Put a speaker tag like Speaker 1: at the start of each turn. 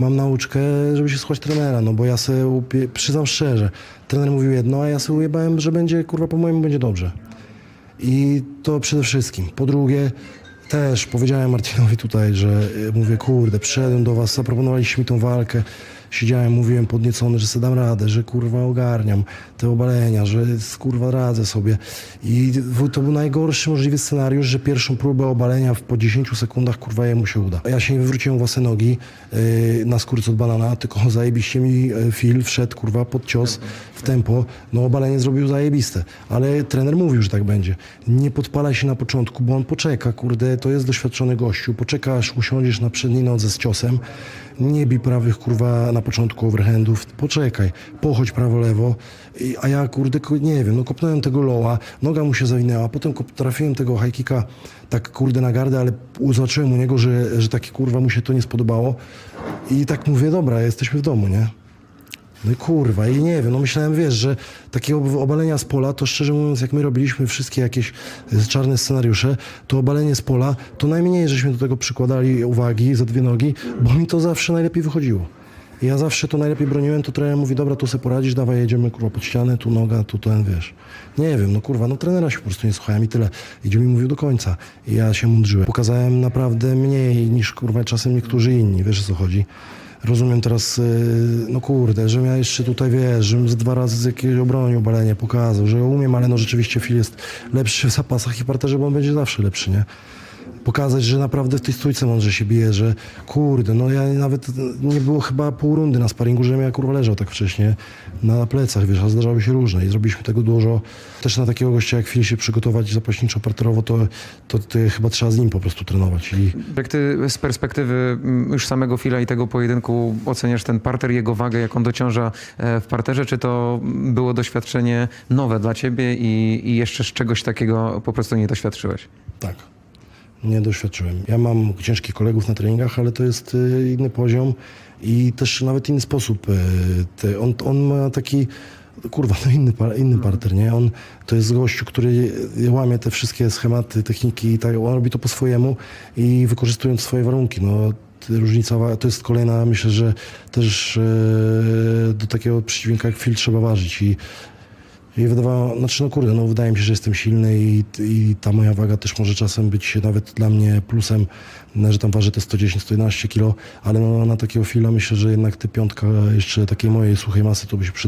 Speaker 1: Mam nauczkę, żeby się słuchać trenera, no bo ja sobie przyznam szczerze, trener mówił jedno, a ja sobie ujebałem, że będzie, kurwa, po mojemu będzie dobrze. I to przede wszystkim. Po drugie, też powiedziałem Marcinowi tutaj, że y, mówię, kurde, przyszedłem do was, zaproponowaliście mi tą walkę, siedziałem, mówiłem podniecony, że sobie dam radę, że kurwa ogarniam te obalenia, że kurwa radzę sobie. I to był najgorszy możliwy scenariusz, że pierwszą próbę obalenia w, po 10 sekundach kurwa jemu się uda. Ja się nie wywróciłem własne nogi yy, na skórce od banana, tylko zajebiście mi yy, Phil wszedł kurwa pod cios w tempo. No obalenie zrobił zajebiste, ale trener mówił, że tak będzie. Nie podpalaj się na początku, bo on poczeka, kurde, to jest doświadczony gościu. Poczeka aż usiądziesz na przedniej nodze z ciosem. Nie bij prawych kurwa na początku overhandów. Poczekaj, pochodź prawo-lewo. A ja kurde, nie wiem, no kopnąłem tego loła, noga mu się zawinęła, potem trafiłem tego high tak kurde na gardę, ale zobaczyłem u niego, że, że takie kurwa mu się to nie spodobało. I tak mówię, dobra, jesteśmy w domu, nie? No i kurwa, i nie wiem, no myślałem, wiesz, że takie ob- obalenia z pola, to szczerze mówiąc, jak my robiliśmy wszystkie jakieś e, czarne scenariusze, to obalenie z pola, to najmniej żeśmy do tego przykładali uwagi za dwie nogi, bo mi to zawsze najlepiej wychodziło. Ja zawsze to najlepiej broniłem, to trener mówi, dobra, tu sobie poradzisz, dawaj, jedziemy, kurwa, pod ścianę, tu noga, tu ten, wiesz. Nie wiem, no kurwa, no trenera się po prostu nie słuchałem i tyle. Idzie mi mówił do końca. I ja się mądrzyłem. Pokazałem naprawdę mniej niż, kurwa, czasem niektórzy inni, wiesz o co chodzi. Rozumiem teraz, yy, no kurde, że ja jeszcze tutaj, wiesz, żebym z dwa razy z jakiegoś obronił balenie pokazał, że umiem, ale no rzeczywiście Phil jest lepszy w zapasach i parterze, bo on będzie zawsze lepszy, nie? Pokazać, że naprawdę w tej stójce mądrze się bije, że kurde, no ja nawet nie było chyba pół rundy na sparingu, żebym ja kurwa leżał tak wcześnie na plecach, wiesz, a zdarzały się różne i zrobiliśmy tego dużo. Też na takiego gościa jak Phil się przygotować zapaśniczo parterowo, to, to ty, chyba trzeba z nim po prostu trenować i
Speaker 2: Jak ty z perspektywy mm, już samego Fila i tego pojedynku oceniasz ten parter, jego wagę, jak on dociąża e, w parterze, czy to było doświadczenie nowe dla ciebie i, i jeszcze z czegoś takiego po prostu nie doświadczyłeś?
Speaker 1: Tak. Nie doświadczyłem. Ja mam ciężkich kolegów na treningach, ale to jest y, inny poziom i też nawet inny sposób. y, on, on ma taki, kurwa, no inny, inny parter, nie? On to jest gościu, który łamie te wszystkie schematy, techniki i tak, on robi to po swojemu i wykorzystując swoje warunki. No, różnica, to jest kolejna, myślę, że też y, do takiego przeciwnika jak Phil trzeba ważyć i i wydawało, znaczy no kurde, no wydaje mi się, że jestem silny i, i ta moja waga też może czasem być nawet dla mnie plusem, że tam waży te 110-111 kilo, ale no, na takiego fila myślę, że jednak ty piątka jeszcze takiej mojej suchej masy to by się przydało.